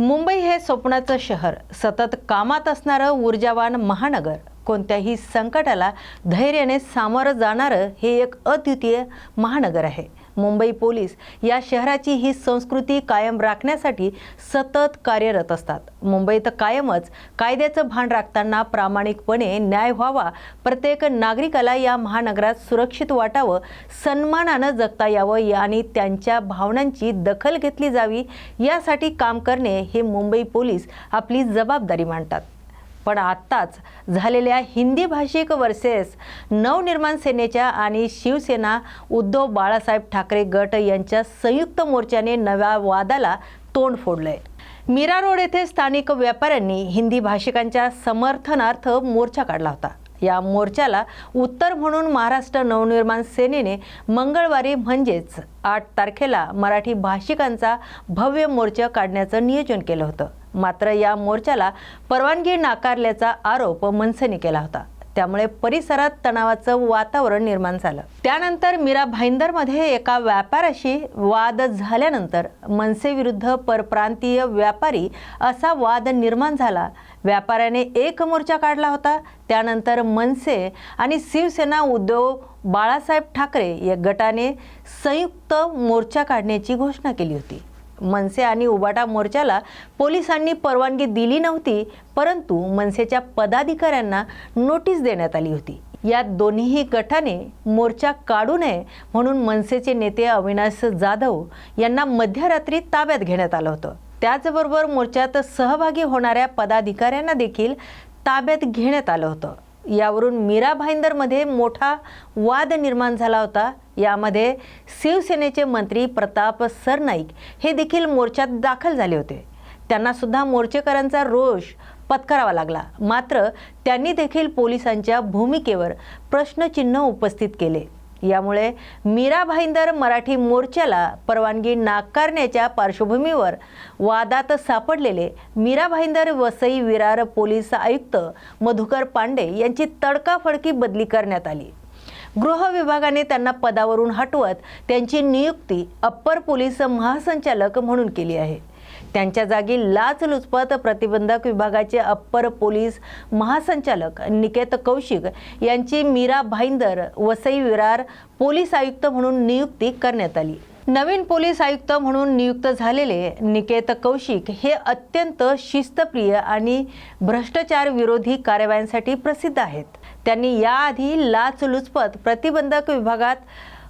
मुंबई हे स्वप्नाचं शहर सतत कामात असणारं ऊर्जावान महानगर. कोणत्याही संकटाला धैर्याने सामोरं जाणारं हे एक अद्वितीय महानगर आहे. मुंबई पोलीस या शहराची ही संस्कृती कायम राखण्यासाठी सतत कार्यरत असतात. मुंबईत कायमच कायद्याचं भान राखताना प्रामाणिकपणे न्याय व्हावा प्रत्येक नागरिकाला या महानगरात सुरक्षित वाटावं सन्मानानं जगता यावं आणि त्यांच्या भावनांची दखल घेतली जावी यासाठी काम करणे हे मुंबई पोलीस आपली जबाबदारी मानतात. पण आत्ताच झालेल्या हिंदी भाषिक वर्सेस नवनिर्माण सेनेच्या आणि शिवसेना उद्धव बाळासाहेब ठाकरे गट यांच्या संयुक्त मोर्चाने नव्या वादाला तोंड फोडलंय. मीरा रोड येथे स्थानिक व्यापाऱ्यांनी हिंदी भाषिकांच्या समर्थनार्थ मोर्चा काढला होता. या मोर्चाला उत्तर म्हणून महाराष्ट्र नवनिर्माण सेनेने मंगळवारी म्हणजेच आठ तारखेला मराठी भाषिकांचा भव्य मोर्चा काढण्याचं नियोजन केलं होतं. मात्र या मोर्चाला परवानगी नाकारल्याचा आरोप मनसेने केला होता. त्यामुळे परिसरात तणावाचं वातावरण निर्माण झालं. त्यानंतर मीरा भाईंदरमध्ये एका व्यापाऱ्याशी वाद झाल्यानंतर मनसेविरुद्ध परप्रांतीय व्यापारी असा वाद निर्माण झाला. व्यापाऱ्याने एक मोर्चा काढला होता. त्यानंतर मनसे आणि शिवसेना उद्धव बाळासाहेब ठाकरे या गटाने संयुक्त मोर्चा काढण्याची घोषणा केली होती. मनसे आणि उबाटा मोर्चाला पोलिसांनी परवानगी दिली नव्हती परंतु मनसेच्या पदाधिकाऱ्यांना नोटीस देण्यात आली होती. या दोन्हीही गटाने मोर्चा काढू नये म्हणून मनसेचे नेते अविनाश जाधव यांना मध्यरात्री ताब्यात घेण्यात आलं होतं. त्याचबरोबर मोर्चात सहभागी होणाऱ्या पदाधिकाऱ्यांना देखील ताब्यात घेण्यात आलं होतं. यावरून मीरा भाईंदरमध्ये मोठा वाद निर्माण झाला होता. यामध्ये शिवसेनेचे मंत्री प्रताप सरनाईक हे देखील मोर्चात दाखल झाले होते. त्यांना सुद्धा मोर्चेकरांचा रोष पत्करावा लागला. मात्र त्यांनी देखील पोलिसांच्या भूमिकेवर प्रश्नचिन्ह उपस्थित केले. यामुळे मीरा भाईंदर मराठी मोर्चाला परवानगी नाकारण्याच्या पार्श्वभूमीवर वादात सापडलेले मीरा भाईंदर वसई विरार पोलीस आयुक्त मधुकर पांडे यांची तडकाफडकी बदली करण्यात आली. गृह विभागाने त्यांना पदावरून हटवत त्यांची नियुक्ती अप्पर पोलीस महासंचालक म्हणून केली आहे. त्यांच्या जागी लाचलुचपत प्रतिबंधक विभागाचे अप्पर पोलीस महासंचालक निकेत कौशिक यांची मीरा भाईंदर वसई विरार पोलीस आयुक्त म्हणून नियुक्ती करण्यात आली. नवीन पोलीस आयुक्त म्हणून नियुक्त झालेले निकेत कौशिक हे अत्यंत शिस्तप्रिय आणि भ्रष्टाचार विरोधी कारवायांसाठी प्रसिद्ध आहेत. त्यांनी याआधी लाचलुचपत प्रतिबंधक विभागात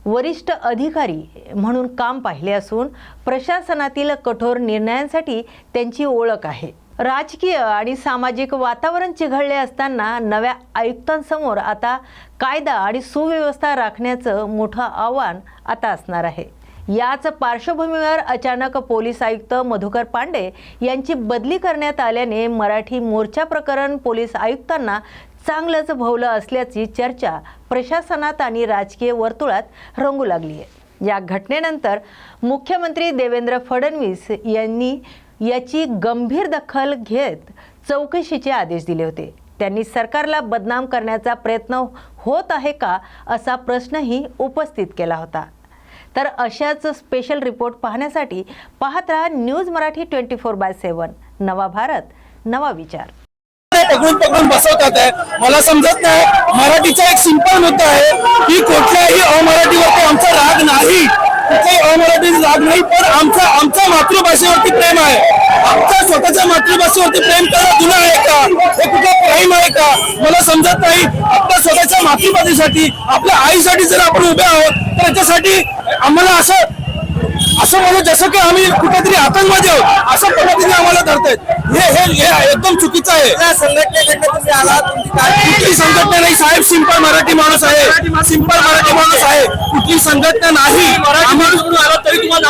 वरिष्ठ अधिकारी म्हणून काम पाहिले असून प्रशासनातील कठोर निर्णयांसाठी त्यांची ओळख आहे. राजकीय आणि सामाजिक वातावरण चिघळले असताना नव्या आयुक्तांसमोर आता कायदा आणि सुव्यवस्था राखण्याचं मोठं आव्हान आता असणार आहे. याच पार्श्वभूमीवर अचानक पोलीस आयुक्त मधुकर पांडे यांची बदली करण्यात आल्याने मराठी मोर्चा प्रकरण पोलीस आयुक्तांना चांगलंच भोवलं असल्याची चर्चा प्रशासनात आणि राजकीय वर्तुळात रंगू लागली आहे. या घटनेनंतर मुख्यमंत्री देवेंद्र फडणवीस यांनी याची गंभीर दखल घेत चौकशीचे आदेश दिले होते. त्यांनी सरकारला बदनाम करण्याचा प्रयत्न होत आहे का असा प्रश्नही उपस्थित केला होता. तर अशाच स्पेशल रिपोर्ट पाहण्यासाठी पाहत राहा news Marathi twenty four by seven नवा भारत नवा विचार. पकडून पकडून बसवतात आहे. मला समजत नाही मराठीचा एक सिंपल मुद्दा आहे की कुठल्याही अमराठीवरती आमचा राग नाही. कुठल्याही अमराठी राग नाही पण आमचा आमच्या मातृभाषेवरती प्रेम आहे. आमच्या स्वतःच्या मातृभाषेवरती प्रेम करणं गुन्हा आहे का? हे कुठला प्राईम आहे का? मला समजत नाही. आपल्या स्वतःच्या मातृभाषेसाठी आपल्या आईसाठी जर आपण उभे आहोत तर याच्यासाठी आम्हाला असं असं म्हणून जसं की आम्ही कुठेतरी आतंकवादी आहोत असं पद्धतीने आम्हाला धरतायत. हे हे एकदम चुकीचं आहे. संघटनेकडनं तुम्ही आलात कुठली संघटना नाही साहेब सिंपल मराठी माणूस आहे. सिंपल मराठी माणूस आहे. कुठली संघटना नाही. तरी तुम्हाला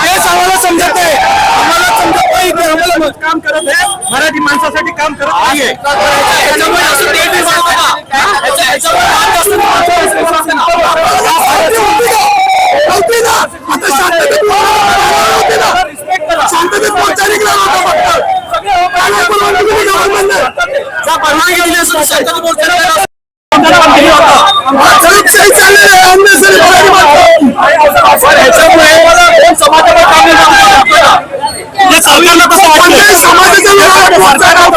हेच आम्हाला समजत आहे. आम्हाला समजत नाही. की आम्हाला काम करत आहे मराठी माणसासाठी काम करत नाहीये त्याच्यामुळे असं ते निर्माण होतं. हा? याच्या- याच्यामुळे आज जास्त होती ना आता शांततेत होती ना शांततेत मोर्चा निघला होता फक्त काय नाही परवानगी दिली गव्हर्नमेंटने त्या परवानगी दिली असून शांततेत मोर्चा निघाला लोकशाही चाललेलं आहे अन्यसरी मराठी माणसं. ह्याच्यामुळे कोण समाजावर काम नाही करणार आपल्याला. हे चाललेलं कसं कोणत्याही समाजाच्या विरोधात मोर्चा नव्हता